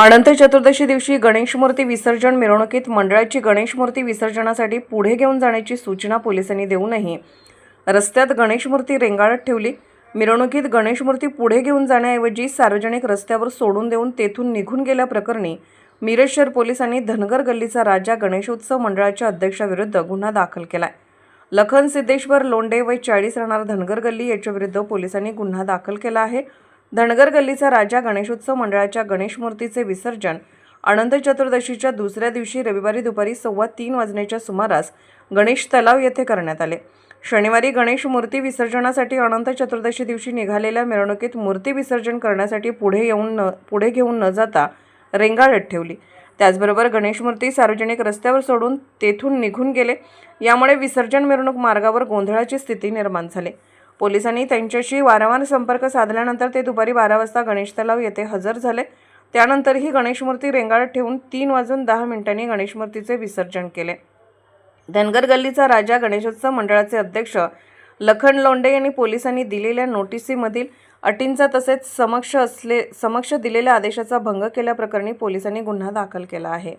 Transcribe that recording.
अनंत चतुर्दशी दिवशी गणेश मूर्ती विसर्जन मिरवणुकीत मंडळाची गणेश मूर्ती विसर्जनासाठी पुढे घेऊन जाण्याची सूचना पोलिसांनी देऊनही रस्त्यात गणेश मूर्ती रेंगाळत ठेवली. मिरवणुकीत गणेश मूर्ती पुढे घेऊन जाण्याऐवजी सार्वजनिक रस्त्यावर सोडून देऊन तेथून निघून गेल्याप्रकरणी मिरज शहर पोलिसांनी धनगर गल्लीचा राजा गणेशोत्सव मंडळाच्या अध्यक्षाविरुद्ध गुन्हा दाखल केलाय. लखन सिद्धेश्वर लोंडे वय चाळीस राहणार धनगर गल्ली याच्याविरुद्ध पोलिसांनी गुन्हा दाखल केला आहे. धनगर गल्लीचा राजा गणेशोत्सव मंडळाच्या गणेश मूर्तीचे विसर्जन अनंत चतुर्दशीच्या दुसऱ्या दिवशी रविवारी दुपारी सव्वा तीन वाजण्याच्या सुमारास गणेश तलाव येथे करण्यात आले. शनिवारी गणेश मूर्ती विसर्जनासाठी अनंत चतुर्दशी दिवशी निघालेल्या मिरवणुकीत मूर्ती विसर्जन करण्यासाठी पुढे येऊन न पुढे घेऊन न जाता रेंगाळत ठेवली. त्याचबरोबर गणेश मूर्ती सार्वजनिक रस्त्यावर सोडून तेथून निघून गेले. यामुळे विसर्जन मिरवणूक मार्गावर गोंधळाची स्थिती निर्माण झाली. पोलिसांनी त्यांच्याशी वारंवार संपर्क साधल्यानंतर ते दुपारी बारा वाजता गणेश तलाव येथे हजर झाले. त्यानंतरही गणेश मूर्ती रेंगाळत ठेवून तीन वाजून दहा मिनिटांनी गणेश मूर्तीचे विसर्जन केले. धनगर गल्लीचा राजा गणेशोत्सव मंडळाचे अध्यक्ष लखन लोंडे यांनी पोलिसांनी दिलेल्या नोटिसीमधील अटींचा तसेच समक्ष असले समक्ष दिलेल्या आदेशाचा भंग केल्याप्रकरणी पोलिसांनी गुन्हा दाखल केला आहे.